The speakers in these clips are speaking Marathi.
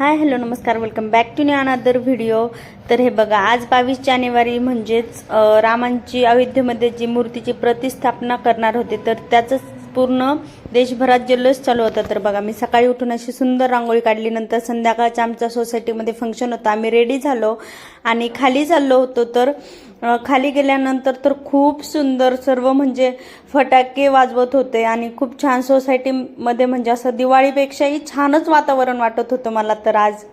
हाय हॅलो नमस्कार welcome back to new another video तर हे बघा आज बावीस जानेवारी म्हणजेच रामांची अयोध्येमध्ये जी मूर्तीची प्रतिस्थापना करणार होते तर त्याचंच पूर्ण देशभरात जल्लोष चालू होता तर बघा मी सकाळी उठून अशी सुंदर रांगोळी काढली. नंतर संध्याकाळच्या आमच्या सोसायटीमध्ये फंक्शन होतं. आम्ही रेडी झालो आणि खाली चाललो होतो तर खाली गेल्यानंतर तर खूप सुंदर सर्व म्हणजे फटाके वाजवत होते आणि खूप छान सोसायटीमध्ये म्हणजे असं दिवाळीपेक्षाही छानच वातावरण वाटत होतं मला. तर आज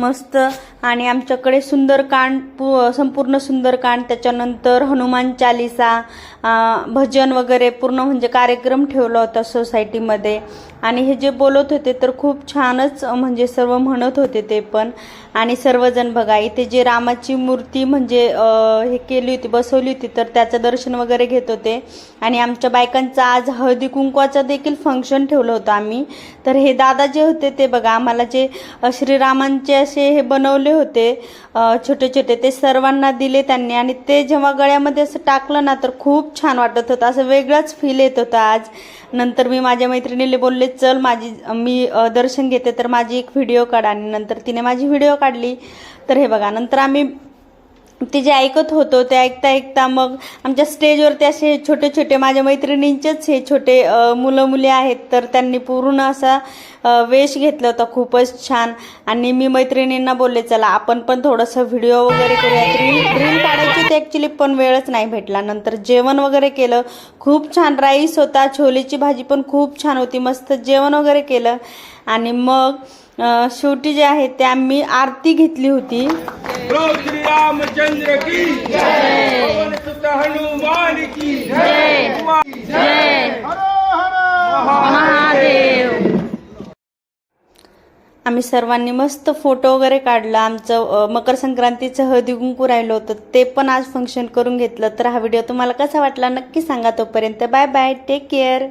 मस्त आणि आमच्याकडे सुंदरकांड पू संपूर्ण सुंदरकांड त्याच्यानंतर हनुमान चालिसा भजन वगैरे पूर्ण म्हणजे कार्यक्रम ठेवला होता सोसायटीमध्ये. आणि हे जे बोलत होते तर खूप छानच म्हणजे सर्व म्हणत होते ते पण. आणि सर्वजण बघा इथे जे रामाची मूर्ती म्हणजे हे केली होती बसवली होती तर त्याचं दर्शन वगैरे घेत होते. आणि आमच्या बायकांचा आज हळदी कुंकवाचं देखील फंक्शन ठेवलं होतं आम्ही. तर हे दादा जे होते ते बघा आम्हाला जे श्रीरामांचे असे हे बनवले होते. छोटे छोटे ते सर्वांना दिले त्यांनी. आणि ते जेव्हा गळ्यामध्ये असं टाकलं ना तर खूप छान वाटत होतं. असं वेगळंच फील येत होतं आज. नंतर मी माझ्या मैत्रिणीला बोलले चल माझी मी दर्शन घेते तर माझी एक व्हिडिओ काढा. आणि नंतर तिने माझी व्हिडिओ काढली. तर हे बघा नंतर आम्ही ते जे ऐकत होतो ते ऐकता ऐकता मग आमच्या स्टेजवरती असे छोटे छोटे माझ्या मैत्रिणींचेच हे छोटे मुलं मुली आहेत. तर त्यांनी पूर्ण असा वेश घेतला होता. खूपच छान. आणि मी मैत्रिणींना बोलले चला आपण पण थोडंसं व्हिडिओ वगैरे करूया. रील रील काढायची ते ॲक्च्युली पण वेळच नाही भेटला. नंतर जेवण वगैरे केलं. खूप छान. राईस होता छोलेची भाजी पण खूप छान होती. मस्त जेवण वगैरे केलं. आणि मग शेवटी जे आहे ते आम्ही आरती घेतली होती. बोलो श्री रामचंद्र की जय। सुत हनुमान की जय। आम्ही सर्वांनी मस्त फोटो वगैरे काढला. आमचं मकर संक्रांतीचं हळदी कुंकू राहिलं होतं. ते पण आज फंक्शन करून घेतलं. तर हा व्हिडिओ तुम्हाला कसा वाटला नक्की सांगा तोपर्यंत. Bye bye take care